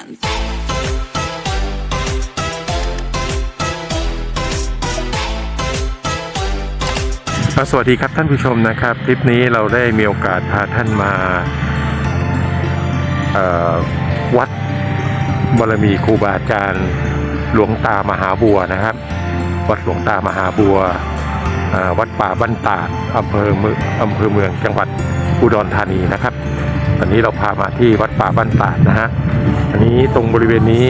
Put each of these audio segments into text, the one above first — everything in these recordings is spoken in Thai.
hands. สวัสดีครับท่านผู้ชมนะครับทริปนี้เราได้มีโอกาสพาท่านมาวัดบารมีครูบาอาจารย์หลวงตามหาบัวนะครับ วัดหลวงตามหาบัววัดป่าบ้านตาดอำเภออำเภอเมืองจังหวัดอุดรธานีนะครับ ตอนนี้เราพามาที่วัดป่าบ้านตาดนะฮะอันนี้ตรงบริเวณนี้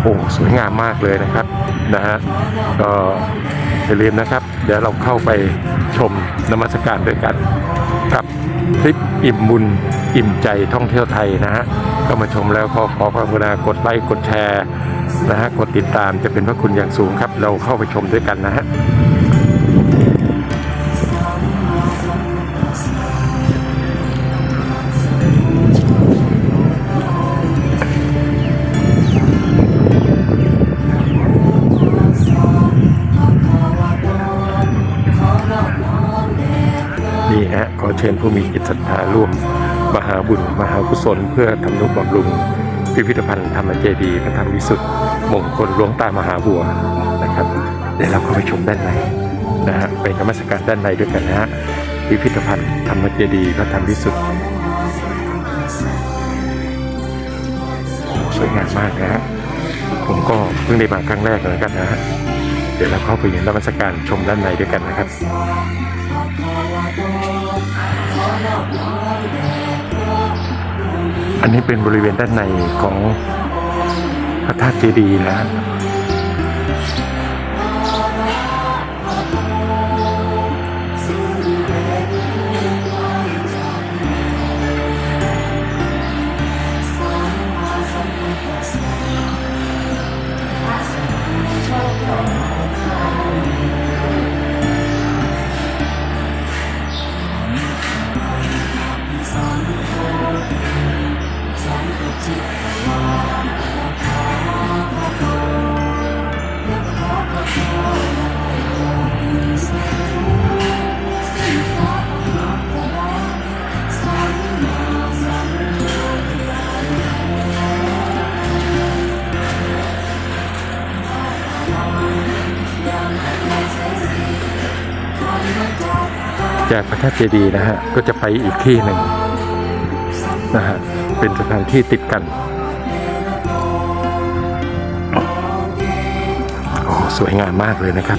โอ้สวยงามมากเลยนะครับนะฮะก็อย่าลืมนะครับ เดี๋ยวเราเข้าไปชมนมัสการด้วยกันกับคลิปอิ่มบุญอิ่มใจท่องเที่ยวไทยนะฮะก็มาชมแล้วขอขอความกรุณากดไลค์กดแชร์นะฮะกดติดตามจะเป็นพระคุณอย่างสูงครับ เราเข้าไปชมด้วยกันนะฮะ มีจิตศรัทธาร่วม มหาบุญมหากุศล เพื่อทำนุบำรุง พิพิธภัณฑ์ธรรมเจดีย์พระธรรมวิสุทธิ์มงคลหลวงตามหาบัวนะครับเดี๋ยวเราเข้าไปชมด้านในนะฮะไปนมัสการด้านในด้วยกันนะฮะพิพิธภัณฑ์ธรรมเจดีย์พระธรรมวิสุทธิ์สวยงามมากนะฮะผมก็เพิ่งได้มาครั้งแรกเหมือนกันนะฮะเดี๋ยวเราเข้าไปนมัสการชมด้านในด้วยกันนะครับ อันนี้เป็นบริเวณด้านในของพระธาตุเจดีย์นะ จากพระธาตุเจดีย์นะฮะ ก็จะไปอีกที่หนึ่งนะฮะ เป็นสถานที่ติดกัน โอ้ สวยงามมากเลยนะครับ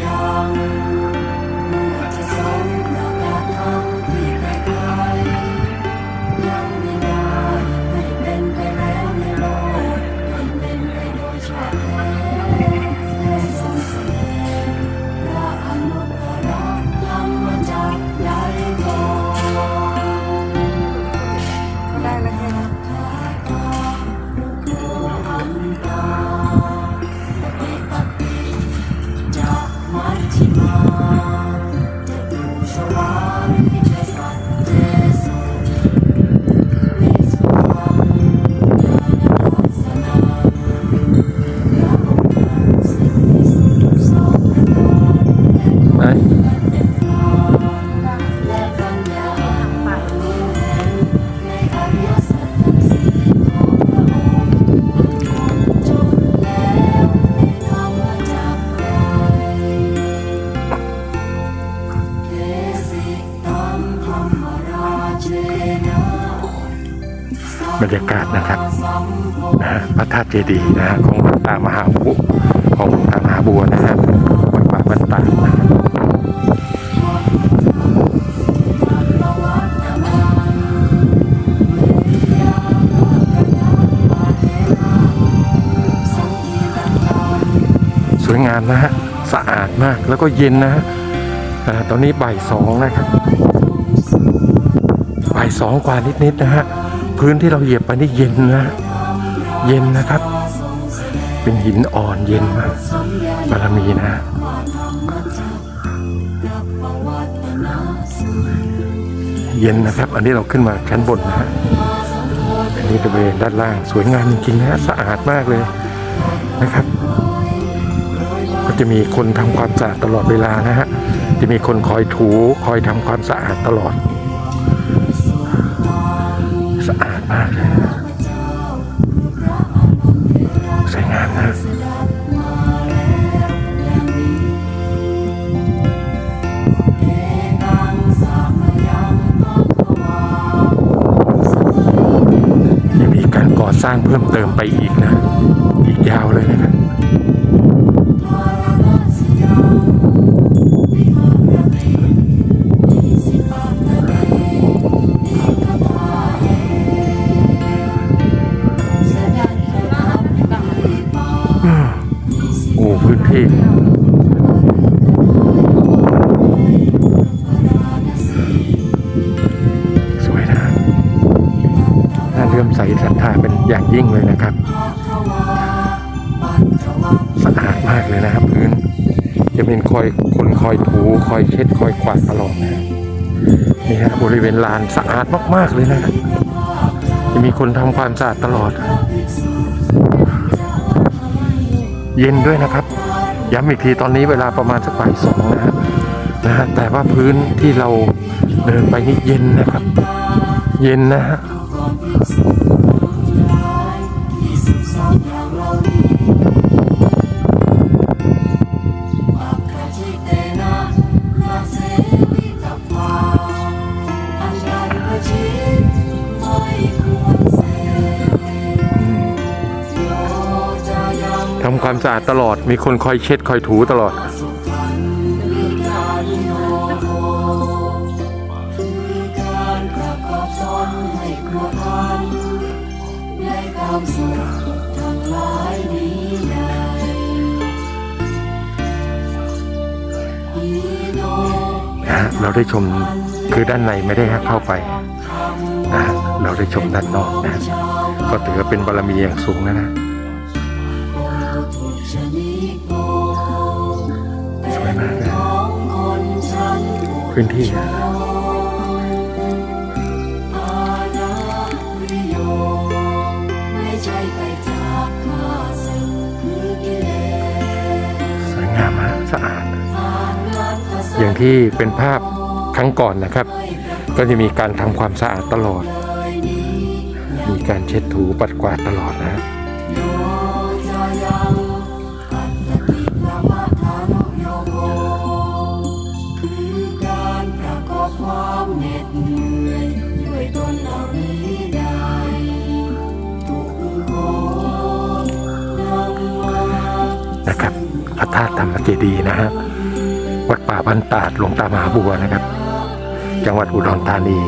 เจดีย์นะฮะของหลวงตามหาบุของหลวงตามหาบัวนะฮะวัดป่าบ้านตาดนะสวยงามนะฮะสะอาดมากแล้วก็เย็นนะฮะตอนนี้บ่ายสองนะครับบ่ายสองกว่านิดๆนะฮะพื้นที่เราเหยียบไปนี่เย็นนะฮะ เย็นนะครับ เป็นหินอ่อนเย็นมากบารมีนะเย็นนะครับ อันนี้เราขึ้นมาชั้นบนนะฮะอันนี้บริเวณด้านล่างสวยงามจริงๆนะสะอาดมากเลยนะครับ ก็จะมีคนทำความสะอาดตลอดเวลานะฮะ จะมีคนคอยถูคอยทำความสะอาดตลอด สะอาดมากเลย ร้างเพิ่มเติมไปอีกนะ อีกยาวเลยนะครับ อยถูคอยเช็ดคอยกวาดตลอดนะนี่ฮะบริเวณลานสะอาดมากๆเลยนะครับจะมีคนทำความสะอาดตลอด เย็นด้วยนะครับ ย้ำอีกทีตอนนี้เวลาประมาณสักบ่ายสองนะฮะนะฮะแต่ว่าพื้นที่เราเดินไปนี่เย็นนะครับ เย็นนะฮะ สะอาดตลอด มีคนคอยเช็ดคอยถูตลอดความสุขทั้งหลายนี้ใหญ่อีโนนะฮะเราได้ชมคือด้านในไม่ได้เข้าไปนะฮะเราได้ชมด้านนอกนะฮะก็ถือว่าเป็นบารมีอย่างสูงนะนะ กิเลสสวยงามฮะสะอาดผ่านรัฐสัอย่างที่เป็นภาพครั้งก่อนนะครับ ก็จะมีการทำความสะอาดตลอดยนี้มีการเช็ดถูปัดกวาดตลอด พระธาตุธรรมเจดีนะฮะวัดป่าบ้านตาดหลวงตามหาบัวนะครับ จังหวัดอุดรธานี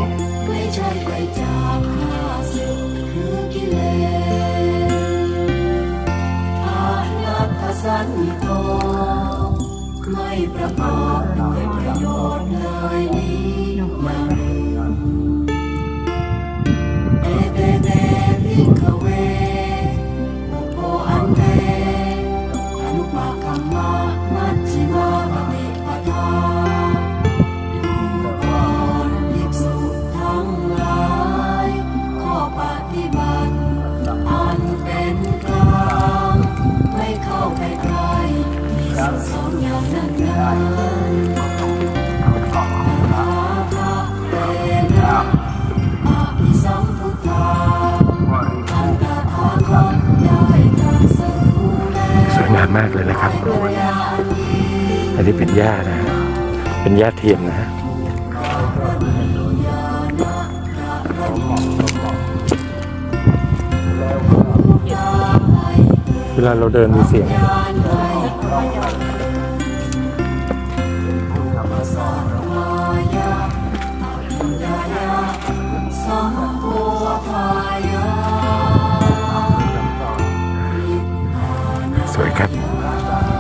สัมาอันตถาคตได้ตรัสรู้แล้วยงามมากเลยนะครับ อันนี้เป็นหญ้านะฮะเป็นหญ้าเทียมนะฮะเวลาเราเดินมีเสียง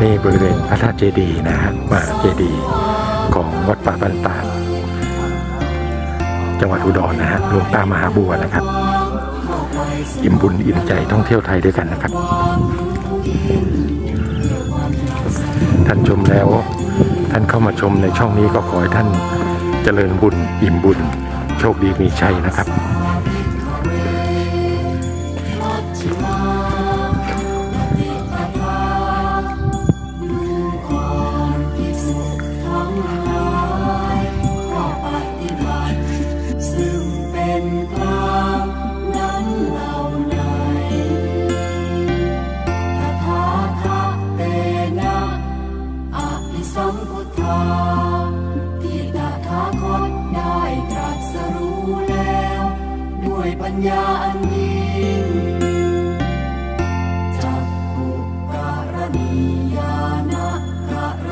นี่บริเวณพระธาตุเจดีย์นะฮะมหาเจดีย์ของวัดป่าบ้านตาดจังหวัดอุดรนะฮะหลวงตามหาบัวนะครับ อิ่มบุญอิ่มใจท่องเที่ยวไทยด้วยกันนะครับ ท่านชมแล้ว ท่านเข้ามาชมในช่องนี้ก็ขอให้ท่านเจริญบุญ อิ่มบุญ โชคดีมีชัยนะครับ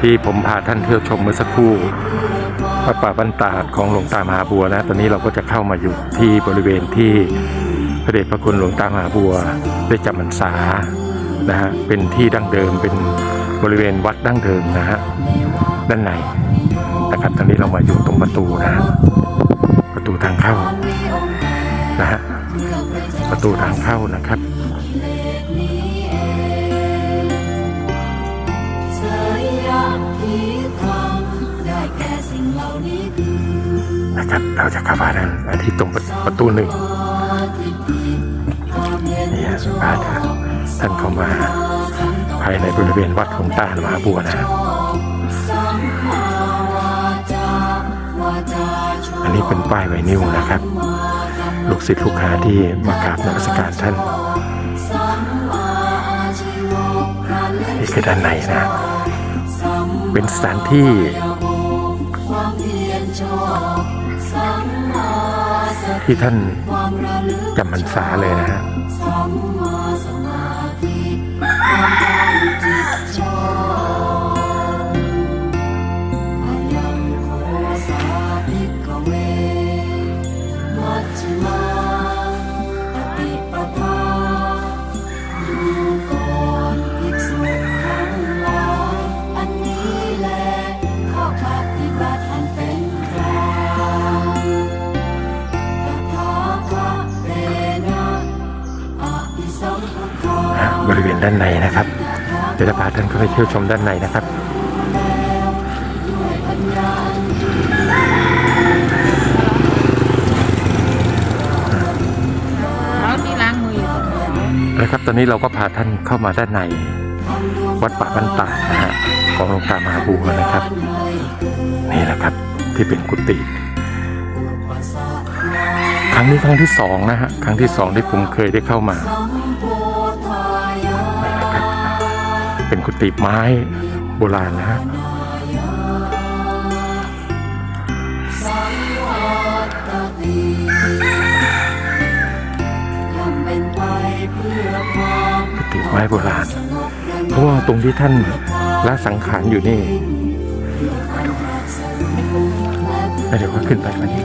ที่ผมพาท่านเที่ยวชมเมื่อสักครู่วัดป่าบ้านตาดของหลวงตามหาบัวนะ ตอนนี้เราก็จะเข้ามาอยู่ที่บริเวณที่พระเดชพระคุณหลวงตามหาบัวได้จำพรรษานะฮะเป็นที่ดั้งเดิมเป็นบริเวณวัดดั้งเดิมนะฮะด้านในนะครับตอนนี้เรามาอยู่ตรงประตูนะฮะประตูทางเข้านะฮะประตูทางเข้านะครับ นะครับ เราจะเข้ามาด้านที่ตรงประตูหนึ่งที่ผิดความเห็นนี่ฮะพท่านเข้ามาภายในบริเวณวัดหลวงตาหมาบัวนะอันนี้เป็นป้ายไวนิวนะครับ ลูกศิษย์ลูกหาที่มากราบนมัสการท่านสัมมาอาชีวะการเล่นนี่คือด้านในนะ เป็นสถานที่ ที่ท่านจำพรรษาเลยนะฮะ ดี๋ยวจะพานเข้าไปเที่ยวชมด้านในนะครับนะครับตอนนี้เราก็พาท่านเข้ามาด้านในวัดป่าบ้านตานะฮะของหลวงตามหาบัวนะครับ นี่แหละครับที่เป็นกุฏิครั้งนี้ครั้งที่สองนะฮะครั้งที่สองที่ผมเคยได้เข้ามา เป็นกุฏิไม้โบราณนะฮะกุฏิไม้โบราณ เพราะว่าตรงที่ท่านละสังขารอยู่นี่เดี๋ยวก็ขึ้นไปวันนี้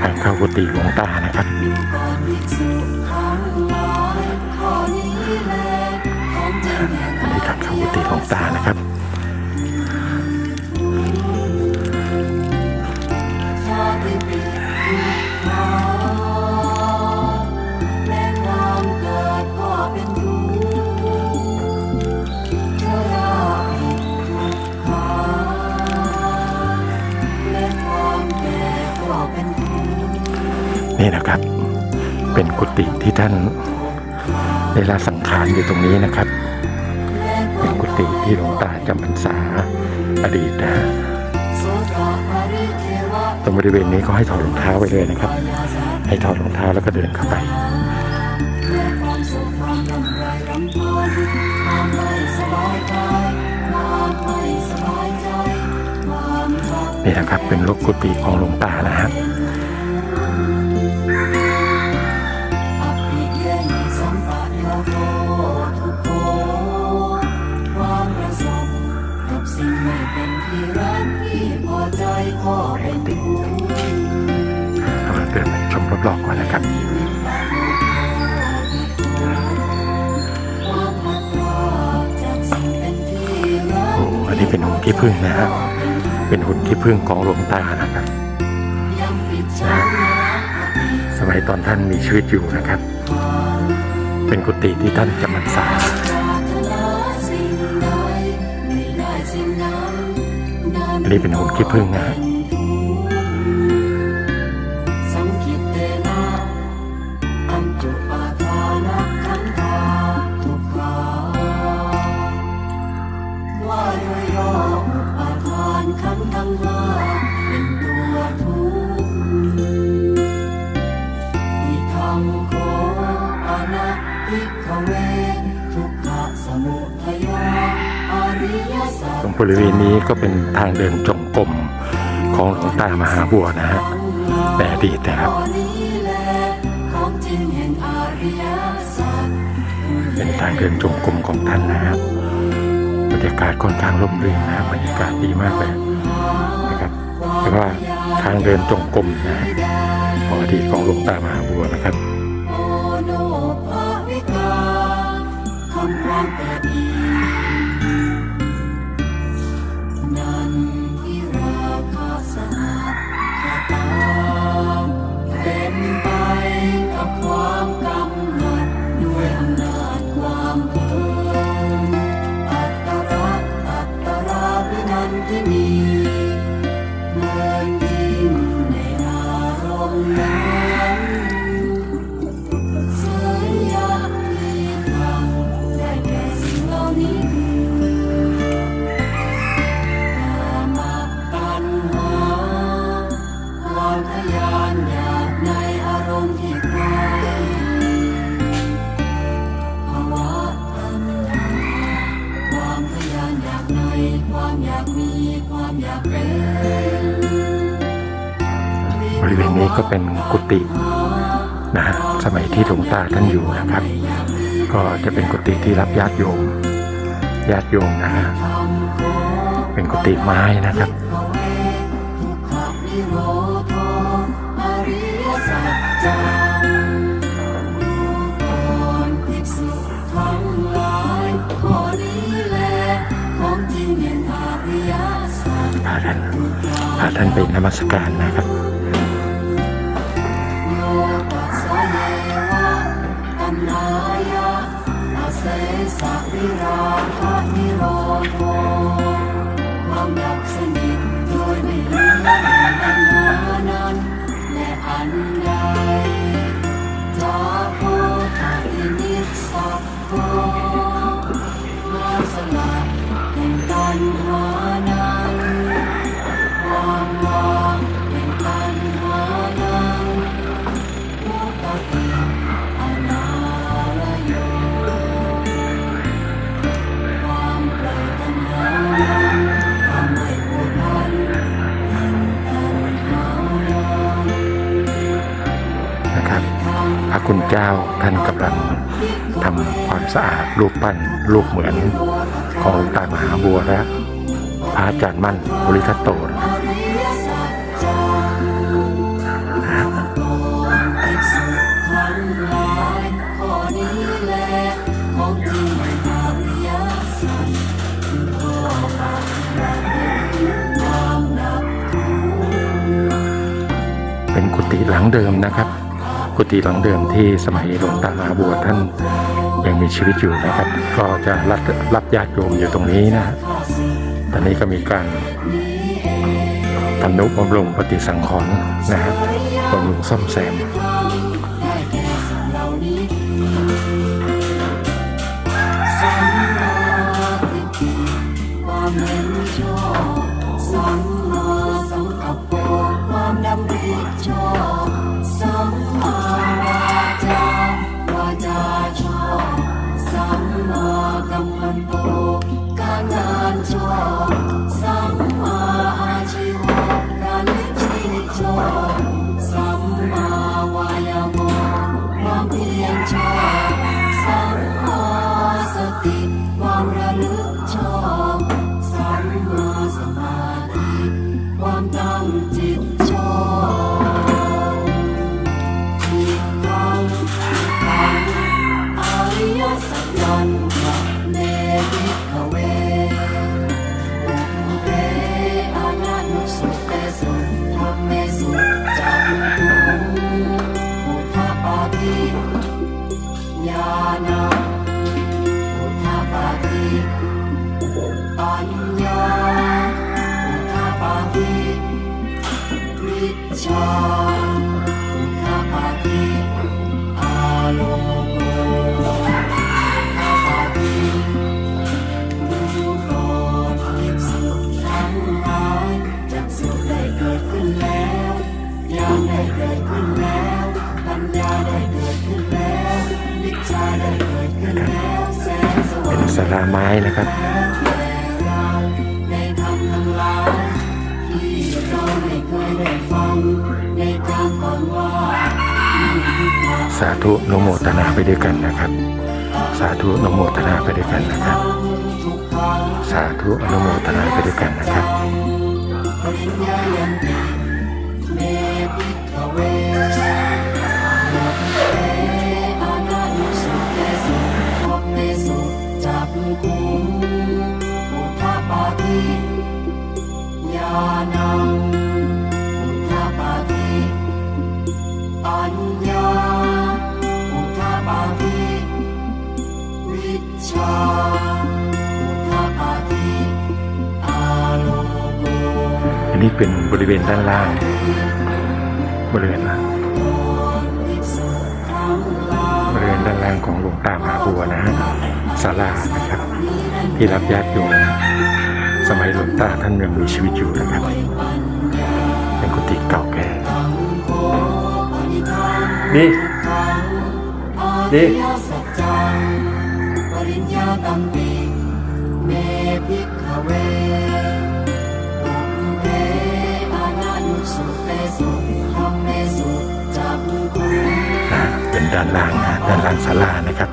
ทางเข้ากุฏิหลวงตานะครับดูก่อนภิกษุทั้งหลายข้อนี้แลของจริงแห่งอันนี้ทางเข้ากุฏิหลวงตานะครับ ท่านได้ละสังขารอยู่ตรงนี้นะครับ เป็นกุฏิที่หลวงตาจำพรรษาอดีตนะตรงบริเวณนี้ก็ให้ถอดรองเท้าไว้เลยนะครับ ให้ถอดรองเท้าแล้วก็เดินเข้าไปนี่นะครับเป็นลูกกุฏิของหลวงตานะฮะ พึ่งนะฮะเป็นหุ่นขี้พึ่งของหลวงตานะครับนะสมัยตอนท่านมีชีวิตอยู่นะครับ เป็นกุฏิที่ท่านจำพรรษาปรารถนาสิ่งใดไม่ได้สิ่งนั้นนั้นอันนี้เป็นหุ่นขี้พึ่งนะฮะ ขันธ์ทั้งเป็นตัวทุกข์อิทังโคอนัตถิขเวทุกขะสมุทัยอริยสัจตรงบริเวณนี้ก็เป็นทางเดินจงกรมของหลวงตามหาบัวนะฮะแต่ดีตนะครับเป็นทางเดินจงกรมของท่านนะครับบรรยากาศค่อนข้างร่มรื่นนะครับบรรยากาศดีมากเลย นะครับแต่ว่าทางเดินจงกรมนะขอดีตของหลวงตามหาบัวนะครับทำความ นี้ก็เป็นกุฏินะฮะสมัยที่หลวงตาท่านอยู่นะครับ ก็จะเป็นกุฏิที่รับญาติโยมญาติโยมนะฮะเป็นกุฏิไม้นะครับพาท่านพาท่านไปนมัสการนะครับ เสสะวิราคะนิโรธความดับสนิทโดยไม่เหลือตัณหานั้นและอันใดจากโพธินิสสัพโพ สะอาดรูปปั้นรูปเหมือนของหลวงตามหาบัวและพระอาจารย์มั่นบริทัตโตนะครับอริยสัจจังภิกษุทั้งหลายข้อนี้แห่งอริยสัจคือข้อปฏิบัติความดับทุกข์เป็นกุฏิหลังเดิมนะครับ กุฏิหลังเดิมที่สมัยหลวงตามหาบัวท่าน ยังมีชีวิตอยู่นะครับ ก็จะรับรับญาติโยมอยู่ตรงนี้นะฮะตอนนี้ก็มีการทำนุบำรุงปฏิสังขรณ์นะครับบำรุงซ่อมแซม ค สาราไม้นะครับสาธุนโมตนาไปด้วยกันนะครับ สาธุนโมตนาไปด้วยกันนะครับ สาธุนโมตนาไปด้วยกันนะครับ ญาณังอุทธปาทิปัญญาอุทธปาติวิชาอุทธปาติอาโลโกอันนี้เป็นบริเวณด้านล่าง บริเวณล่างบริเวณด้านล่างของหลวงตามหาบัวนะฮะศาลานะครับ ที่รับญาติโยม สมัยหลวงตาท่านยังมีชีวิตอยู่นะครับ เป็นกุฏิเก่าแก่นี่นี่เมพิกขเวอุปเทอานานุสุเตสุธรรมเมสุจักคุงอ่าเป็นด้านล่างนะด้านล่างศาลานะครับ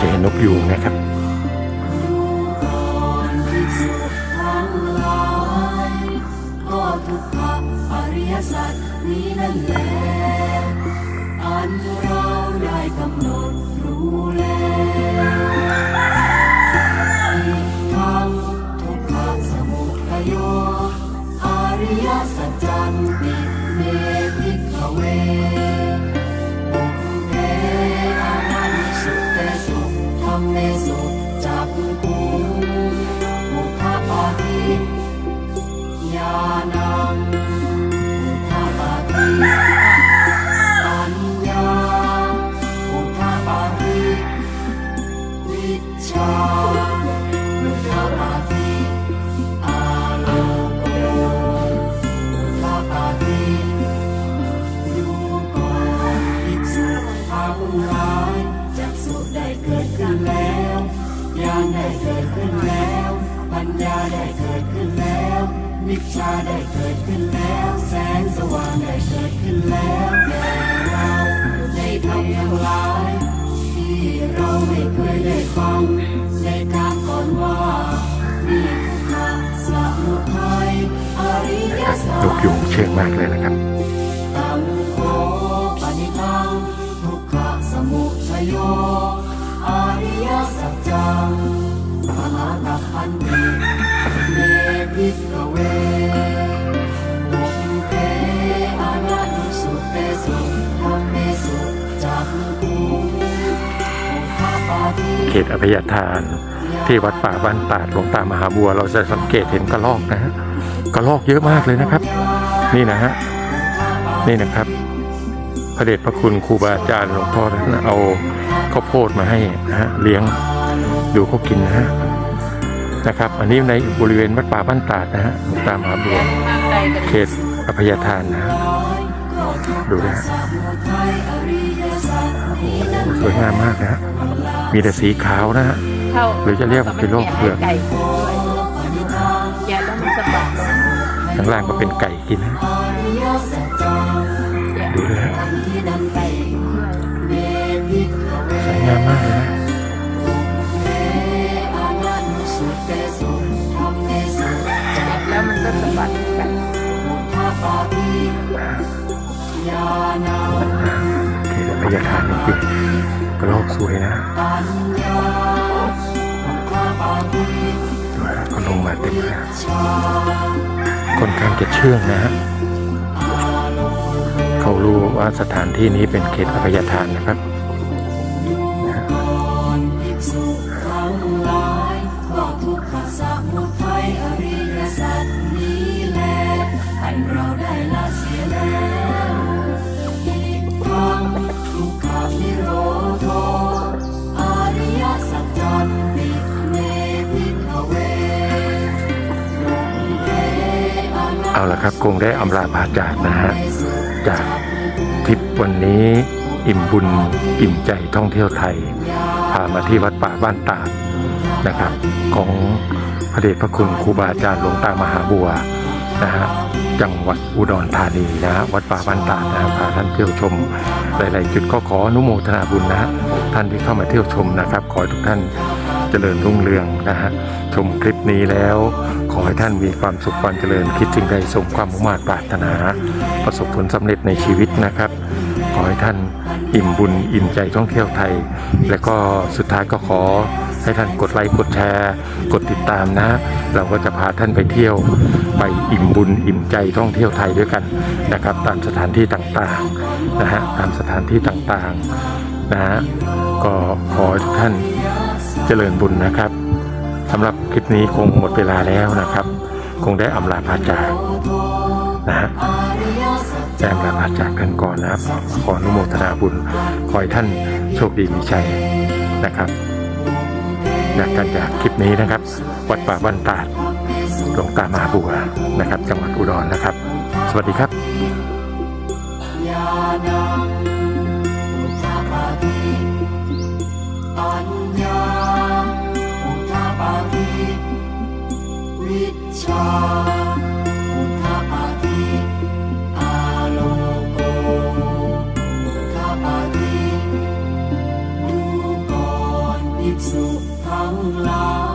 จะเห็นนกยูงนะครับภิกษุทั้งหลายก็ทุกขะอริยสัจนี้นั่นแหละอันเราได้กำหนดรู้แล้ว ได้เกิดขึ้นแล้วญาณได้เกิดขึ้นแล้ว ปัญญาได้เกิดขึ้นแล้ววิชาได้เกิดขึ้นแล้ว แสงสว่างได้เกิดขึ้นแล้วแต่เราได้ทำทั้งหลาย ที่เราไม่เคยได้ฟัง ในการก่อนว่ามีทุกขะสมุทัยอริยนะครับสัจนกยูงเชื่องมากเลยนะครับตังโฆปนิทังทุกขะสมุทโยอริยสัจจังมหากัปปันติเมพิกเว เขตอภัยทาน ที่วัดป่าบ้านตาดหลวงตามหาบัว เราจะสังเกตเห็นกระรอกนะฮะกระรอกเยอะมากเลยนะครับ นี่นะฮะนี่นะครับพระเดชพระคุณครูบาอาจารย์หลวงพ่อท่านเอาข้าวโพดมาให้นะฮะเลี้ยงดูเขากินนะฮะนะครับ อันนี้ในบริเวณวัดป่าบ้านตาดนะฮะหลวงตามหาบัวเขตอภัยทานนะฮะ ดูนะฮะโอ้โหสวยงามมากนะฮะมีแต่สีขาวนะฮะเข้าหรือจะเรียกว่าเป็นโรคเผือกไก่ด้วยอย่าแล้วมันสะบัดลงข้างล่างก็เป็นไก่กินนะอย่าดูเลยฮะไก่ด้วยสวยงามมากเลย อภัยทานจริงๆกระโลกสวยนะก็ลงมาเต็มเลยฮะค่อนข้างจะเชื่องนะฮะเขารู้ว่าสถานที่นี้เป็นเขตอภัยทานนะครับ เอาละครับคงได้อำลาพาจากนะฮะจากทริปวันนี้อิ่มบุญอิ่มใจท่องเที่ยวไทย พามาที่วัดป่าบ้านตาดนะครับ ของพระเดชพระคุณครูบาอาจารย์หลวงตามหาบัวนะฮะจังหวัดอุดรธานีนะฮะวัดป่าบ้านตาดนะฮะพาท่านเที่ยวชมหลาย ๆ จุดก็ขออนุโมทนาบุญนะ ท่านที่เข้ามาเที่ยวชมนะครับ ขอทุกท่านเจริญรุ่งเรืองนะฮะชมคลิปนี้แล้ว อให้ท่านมีความสุขความเจริญ คิดสิ่งใดสมความมุ่งมา่ปรารถนา ประสบผลสำเร็จในชีวิตนะครับ ขอให้ท่านอิ่มบุญอิ่มใจท่องเที่ยวไทย และก็สุดท้ายก็ขอให้ท่านกดไลค์กดแชร์ กดติดตามนะ เราก็จะพาท่านไปเที่ยว ไปอิ่มบุญอิ่มใจท่องเที่ยวไทยด้วยกันนะครับ ตามสถานที่ต่างๆนะฮะตามสถานที่ต่างๆนะฮะก็ขอให้ทุกท่านเจริญบุญนะครับ สำหรับคลิปนี้คงหมดเวลาแล้วนะครับ คงได้อำลาพาจากนะฮะแจ้งลาลาจากกันก่อนนะครับ ขออนุโมทนาบุญขอให้ท่านโชคดีมีชัยนะครับอยากกันจากคลิปนี้นะครับ วัดป่าบ้านตาดหลวงตามหาบัวนะครับ จังหวัดอุดรนะครับ สวัสดีครับญ ทิวิชาพุทธปาทิอาโลโกอุทธปาทิดูก่อนภิกษุทั้งหลาย